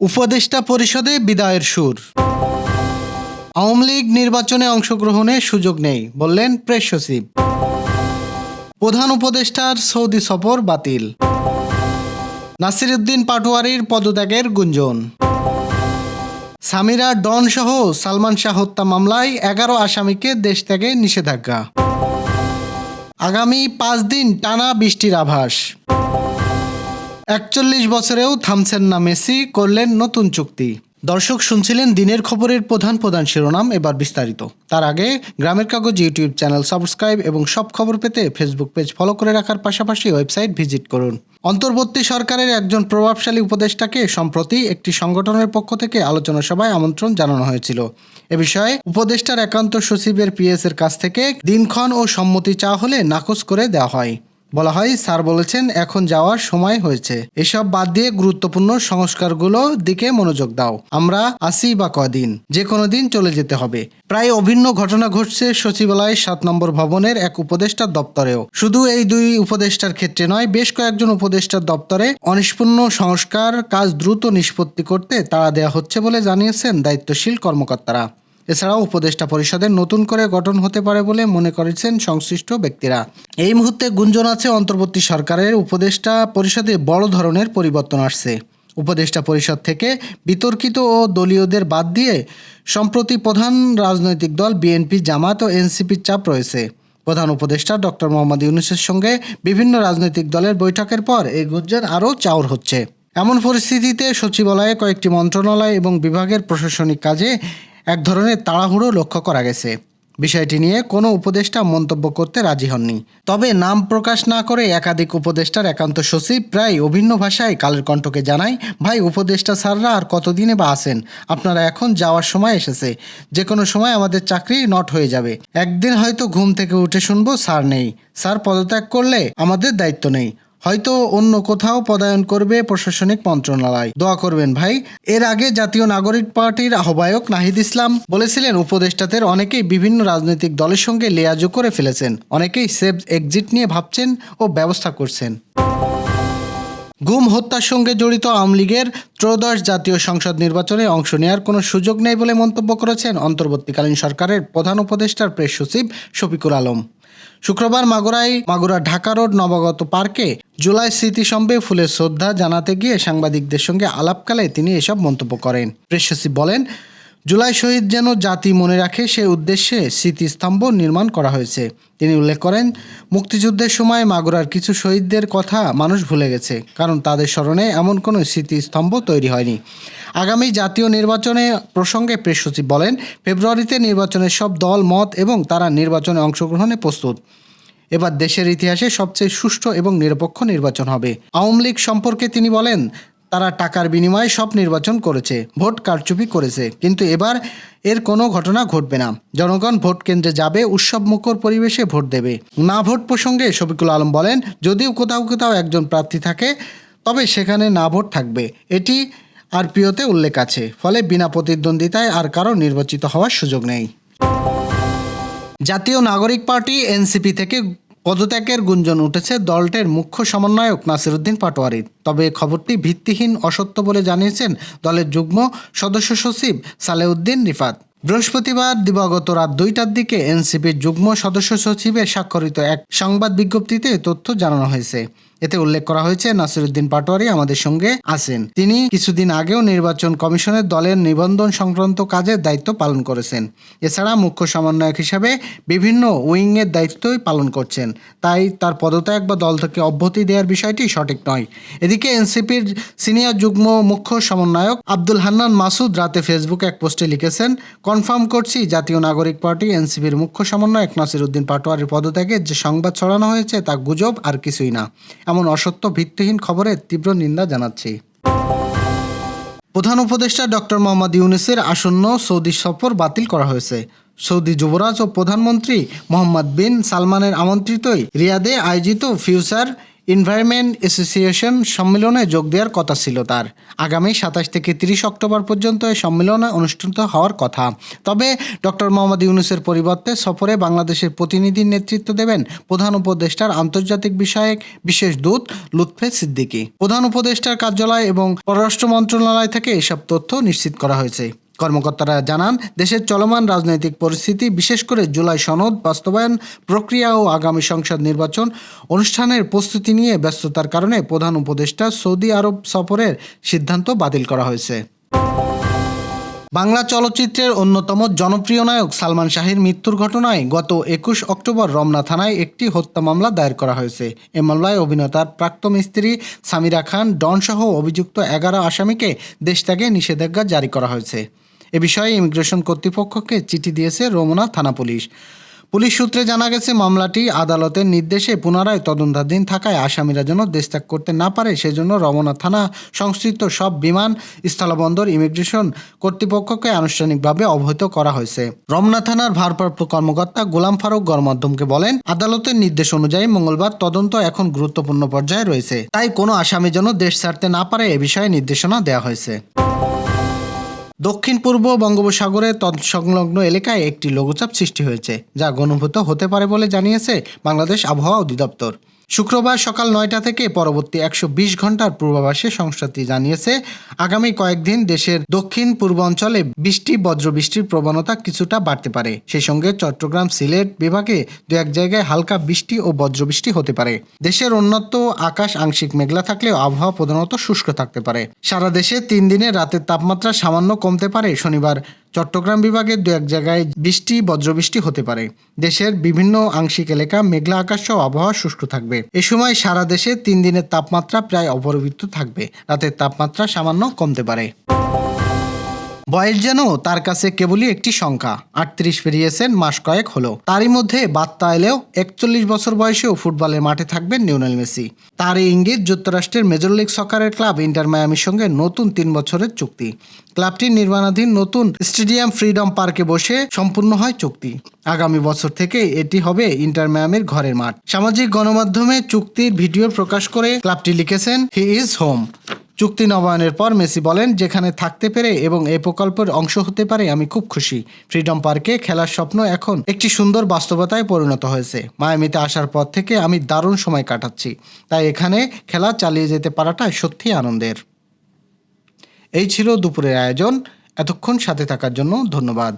উপদেষ্টা পরিষদে বিদায়ের সুর। আওয়ামী লীগ নির্বাচনে অংশগ্রহণের সুযোগ নেই, বললেন প্রেস সচিব। প্রধান উপদেষ্টার সৌদি সফর বাতিল। নাসিরুদ্দিন পাটোয়ারির পদত্যাগের গুঞ্জন। সামিরা ডন সহ সালমান শাহ হত্যা মামলায় এগারো আসামিকে দেশ থেকে নিষেধাজ্ঞা। আগামী পাঁচ দিন টানা বৃষ্টির আভাস। একচল্লিশ বছরেও থামছেন না মেসি, করলেন নতুন চুক্তি। দর্শক, শুনছিলেন দিনের খবরের প্রধান প্রধান শিরোনাম, এবার বিস্তারিত। তার আগে, গ্রামের কাগজ ইউটিউব চ্যানেল সাবস্ক্রাইব এবং সব খবর পেতে ফেসবুক পেজ ফলো করে রাখার পাশাপাশি ওয়েবসাইট ভিজিট করুন। অন্তর্বর্তী সরকারের একজন প্রভাবশালী উপদেষ্টাকে সম্প্রতি একটি সংগঠনের পক্ষ থেকে আলোচনা সভায় আমন্ত্রণ জানানো হয়েছিল। এ বিষয়ে উপদেষ্টার একান্ত সচিবের পিএস এর কাছ থেকে দিনক্ষণ ও সম্মতি চাওয়া হলে নাকচ করে দেওয়া হয়। বলা হয়, স্যার বলেছেন, এখন যাওয়ার সময় হয়েছে। এসব বাদ দিয়ে গুরুত্বপূর্ণ সংস্কারগুলো দিকে মনোযোগ দাও। আমরা আসি বা কদিন? যে কোনো দিন চলে যেতে হবে। প্রায় অভিন্ন ঘটনা ঘটছে সচিবালয় সাত নম্বর ভবনের এক উপদেষ্টার দপ্তরেও। শুধু এই দুই উপদেষ্টার ক্ষেত্রে নয়, বেশ কয়েকজন উপদেষ্টার দপ্তরে অনিষ্পন্ন সংস্কার কাজ দ্রুত নিষ্পত্তি করতে তাড়া দেওয়া হচ্ছে বলে জানিয়েছেন দায়িত্বশীল কর্মকর্তারা। এছাড়াও উপদেষ্টা পরিষদের নতুন করে গঠন হতে পারে বলে মনে করেছেন সংশ্লিষ্ট ব্যক্তিরা। এই মুহূর্তে গুঞ্জন আছে অন্তর্বর্তী সরকারের উপদেষ্টা পরিষদে বড় ধরনের পরিবর্তন আসছে। উপদেষ্টা পরিষদ থেকে বিতর্কিত ও দলীয়দের বাদ দিয়ে সম্প্রতি প্রধান রাজনৈতিক দল বিএনপি জামাত ও এনসিপির চাপ রয়েছে। প্রধান উপদেষ্টা ডক্টর মোহাম্মদ ইউনুসের সঙ্গে বিভিন্ন রাজনৈতিক দলের বৈঠকের পর এই গুঞ্জন আরও চাউর হচ্ছে। এমন পরিস্থিতিতে সচিবালয়ে কয়েকটি মন্ত্রণালয় এবং বিভাগের প্রশাসনিক কাজে এক ধরনের তাড়াহুড়ো লক্ষ্য করা গেছে। বিষয়টি নিয়ে কোনো উপদেষ্টা মন্তব্য করতে রাজি হননি। তবে নাম প্রকাশ না করে একাধিক উপদেষ্টার একান্ত সচিব প্রায় অভিন্ন ভাষায় কালের কণ্ঠকে জানায়, ভাই, উপদেষ্টা স্যাররা আর কতদিনে বা আসেন আপনারা এখন যাওয়ার সময় এসেছে। যে কোনো সময় আমাদের চাকরি নট হয়ে যাবে। একদিন হয়তো ঘুম থেকে উঠে শুনব স্যার নেই। স্যার পদত্যাগ করলে আমাদের দায়িত্ব নেই। হয়তো অন্য কোথাও পদায়ন করবে প্রশাসনিক মন্ত্রণালয়। দোয়া করবেন ভাই। এর আগে জাতীয় নাগরিক পার্টির আহ্বায়ক নাহিদ ইসলাম বলেছিলেন, উপদেষ্টাদের অনেকেই বিভিন্ন রাজনৈতিক দলের সঙ্গে লেয়াজো করে ফেলেছেন। অনেকেই সেফ এক্সিট নিয়ে ভাবছেন ও ব্যবস্থা করছেন। গুম হত্যার সঙ্গে জড়িত আওয়ামী লীগের ত্রয়োদশ জাতীয় সংসদ নির্বাচনে অংশ নেওয়ার কোনো সুযোগ নেই বলে মন্তব্য করেছেন অন্তর্বর্তীকালীন সরকারের প্রধান উপদেষ্টার প্রেস সচিব শফিকুল আলম। শুক্রবার মাগুরায় মাগুরা ঢাকা রোড নবাগত পার্কে জুলাই স্মৃতিসম্বে ফুলের শ্রদ্ধা জানাতে গিয়ে সাংবাদিকদের সঙ্গে আলাপকালে তিনি এসব মন্তব্য করেন। প্রেস বলেন, জুলাই শহীদ যেন জাতি মনে রাখে সে উদ্দেশ্যে স্মৃতিস্তম্ভ নির্মাণ করা হয়েছে। তিনি উল্লেখ করেন, মুক্তিযুদ্ধের সময় মাগুরার কিছু শহীদদের কথা মানুষ ভুলে গেছে, কারণ তাদের স্মরণে এমন কোনো স্মৃতিস্তম্ভ তৈরি হয়নি। আগামী জাতীয় নির্বাচনে প্রসঙ্গে প্রেস সচিব বলেন, ফেব্রুয়ারিতে নির্বাচনের সব দল, মত এবং তারা নির্বাচনে অংশগ্রহণে প্রস্তুত। এবার দেশের ইতিহাসে সবচেয়ে সুষ্ঠু এবং নিরপেক্ষ নির্বাচন হবে। আওয়ামী লীগ সম্পর্কে তিনি বলেন, তারা টাকার বিনিময়ে সব নির্বাচন করেছে, ভোট কারচুপি করেছে, কিন্তু এবার এর কোনো ঘটনা ঘটবে না। জনগণ ভোট কেন্দ্রে যাবে, উৎসব মুখর পরিবেশে ভোট দেবে। না ভোট প্রসঙ্গে শফিকুল আলম বলেন, যদিও কোথাও কোথাও একজন প্রার্থী থাকে, তবে সেখানে না ভোট থাকবে। এটি আর প্রিয়তে উল্লেখ আছে, ফলে বিনা প্রতিদ্বন্দ্বিতায় আর কারও নির্বাচিত হওয়ার সুযোগ নেই। জাতীয় নাগরিক পার্টি এনসিপি থেকে পদত্যাগের গুঞ্জন উঠেছে দলটির মুখ্য সমন্বয়ক নাসিরুদ্দিন পাটোয়ারি তবে খবরটি ভিত্তিহীন, অসত্য বলে জানিয়েছেন দলের যুগ্ম সদস্য সচিব সালেউদ্দিন রিফাত। বৃহস্পতিবার দিবাগত রাত দুইটার দিকে এনসিপির যুগ্ম সদস্য সচিবের স্বাক্ষরিত এক সংবাদ বিজ্ঞপ্তিতে তথ্য জানানো হয়েছে। এতে উল্লেখ করা হয়েছে, নাসিরুদ্দিন পাটোয়ারি আমাদের সঙ্গে আছেন। তিনি কিছুদিন আগেও নির্বাচন কমিশনের দলের নিবন্ধন সংক্রান্ত কাজের দায়িত্ব পালন করেছেন। এছাড়া মুখ্য সমন্বয়ক হিসাবে বিভিন্ন উইংয়ের দায়িত্বই পালন করছেন। তাই তার পদত্যাগ বা দল থেকে অব্যাহতি দেওয়ার বিষয়টি সঠিক নয়। এদিকে এনসিপির সিনিয়র যুগ্ম মুখ্য সমন্বয়ক আব্দুল হান্নান মাসুদ রাতে ফেসবুকে এক পোস্টে লিখেছেন, কনফার্ম করছি, জাতীয় নাগরিক পার্টি, এনসিপির মুখ্য সমন্বয়ক নাসিরুদ্দিন পাটোয়ারির পদত্যাগের যে সংবাদ ছড়ানো হয়েছে তা গুজব আর কিছুই না। এমন অসত্য ভিত্তিহীন খবরের তীব্র নিন্দা জানাচ্ছি। প্রধান উপদেষ্টা ডক্টর মোহাম্মদ ইউনিসের আসন্ন সৌদি সফর বাতিল করা হয়েছে। সৌদি যুবরাজ ও প্রধানমন্ত্রী মোহাম্মদ বিন সালমানের আমন্ত্রিতই রিয়াদে আয়োজিত ফিউচার এনভায়রনমেন্ট অ্যাসোসিয়েশন সম্মেলনে যোগ দেওয়ার কথা ছিল তার। আগামী সাতাশ থেকে তিরিশ অক্টোবর পর্যন্ত এই সম্মেলনে অনুষ্ঠিত হওয়ার কথা। তবে ডক্টর মোহাম্মদ ইউনুসের পরিবর্তে সফরে বাংলাদেশের প্রতিনিধির নেতৃত্ব দেবেন প্রধান উপদেষ্টার আন্তর্জাতিক বিষয়ক বিশেষ দূত লুৎফে সিদ্দিকী। প্রধান উপদেষ্টার কার্যালয় এবং পররাষ্ট্র মন্ত্রণালয় থেকে এসব তথ্য নিশ্চিত করা হয়েছে। কর্মকর্তারা জানান, দেশের চলমান রাজনৈতিক পরিস্থিতি, বিশেষ করে জুলাই সনদ, বাস্তবায়ন প্রক্রিয়া ও আগামী সংসদ নির্বাচন অনুষ্ঠানের প্রস্তুতি নিয়ে ব্যস্ততার কারণে প্রধান উপদেষ্টা সৌদি আরব সফরের সিদ্ধান্ত বাতিল করা হয়েছে। বাংলা চলচ্চিত্রের অন্যতম জনপ্রিয় নায়ক সালমান শাহের মৃত্যুর ঘটনায় গত একুশ অক্টোবর রমনা থানায় একটি হত্যা মামলা দায়ের করা হয়েছে। এ মামলায় অভিনেতার প্রাক্তন স্ত্রী সামিরা খান, ডনসহ অভিযুক্ত এগারো আসামিকে দেশ ত্যাগে নিষেধাজ্ঞা জারি করা হয়েছে। এ বিষয়ে ইমিগ্রেশন কর্তৃপক্ষকে চিঠি দিয়েছে রমনা থানা পুলিশ। পুলিশ সূত্রে জানা গেছে, মামলাটি আদালতের নির্দেশে পুনরায় তদন্তাধীন থাকায় আসামিরা যেন দেশত্যাগ করতে না পারে, সেজন্য রমনা থানা সংশ্লিষ্ট সব বিমান স্থলবন্দর ইমিগ্রেশন কর্তৃপক্ষকে আনুষ্ঠানিকভাবে অবহিত করা হয়েছে। রমনা থানার ভারপ্রাপ্ত কর্মকর্তা গোলাম ফারুক গণমাধ্যমকে বলেন, আদালতের নির্দেশ অনুযায়ী মঙ্গলবার তদন্ত এখন গুরুত্বপূর্ণ পর্যায়ে রয়েছে। তাই কোনো আসামি যেন দেশ ছাড়তে না পারে, এ বিষয়ে নির্দেশনা দেওয়া হয়েছে। দক্ষিণ পূর্ব বঙ্গোপসাগরের তৎসংলগ্ন এলাকায় একটি লঘুচাপ সৃষ্টি হয়েছে, যা গণভূত হতে পারে বলে জানিয়েছে বাংলাদেশ আবহাওয়া অধিদপ্তর। শুক্রবার সকাল নয়টা থেকে পরবর্তী একশো বিশ ঘণ্টার পূর্বাভাসে সংস্থাটি জানিয়েছে, আগামী কয়েকদিন দেশের দক্ষিণ পূর্বাঞ্চলে বৃষ্টি, বজ্রবৃষ্টির প্রবণতা কিছুটা বাড়তে পারে। সেই সঙ্গে চট্টগ্রাম সিলেট বিভাগে দু এক জায়গায় হালকা বৃষ্টি ও বজ্রবৃষ্টি হতে পারে। দেশের অন্যত্র আকাশ আংশিক মেঘলা থাকলেও আবহাওয়া প্রধানত শুষ্ক থাকতে পারে। সারা দেশে তিন দিনে রাতের তাপমাত্রা সামান্য কমতে পারে। শনিবার চট্টগ্রাম বিভাগের দু এক জায়গায় বৃষ্টি, বজ্রবৃষ্টি হতে পারে। দেশের বিভিন্ন আংশিক এলাকা মেঘলা আকাশ সহ আবহাওয়া শুষ্ক থাকবে। এ সময় সারা দেশে তিন দিনের তাপমাত্রা প্রায় অপরিবৃত্ত থাকবে। রাতের তাপমাত্রা সামান্য কমতে পারে। বয়স যেন তার কাছে কেবলই একটি সংখ্যা আটত্রিশ পেরিয়েছেন, মাস কয়েক হলো। তারই মধ্যে বার্তা এলেও একচল্লিশ বছর বয়সেও ফুটবলের মাঠে থাকবেন লিওনেল মেসি। তার এই ইঙ্গিত যুক্তরাষ্ট্রের মেজর লিগ সকারের ক্লাব ইন্টার মায়ামির সঙ্গে নতুন তিন বছরের চুক্তি। ক্লাবটির নির্মাণাধীন নতুন স্টেডিয়াম ফ্রিডম পার্কে বসে সম্পূর্ণ হয় চুক্তি। আগামী বছর থেকে এটি হবে ইন্টার মায়ামির ঘরের মাঠ। সামাজিক গণমাধ্যমে চুক্তির ভিডিও প্রকাশ করে ক্লাবটি লিখেছেন, হি ইজ হোম। চুক্তি নবায়নের পর মেসি বলেন, যেখানে থাকতে পেরে এবং এই প্রকল্পের অংশ হতে পারে আমি খুব খুশি। ফ্রিডম পার্কে খেলার স্বপ্ন এখন একটি সুন্দর বাস্তবতায় পরিণত হয়েছে। মায়ামিতে আসার পর থেকে আমি দারুণ সময় কাটাচ্ছি। তাই এখানে খেলা চালিয়ে যেতে পারাটা সত্যি আনন্দের। এই ছিল দুপুরের আয়োজন। এতক্ষণ সাথে থাকার জন্য ধন্যবাদ।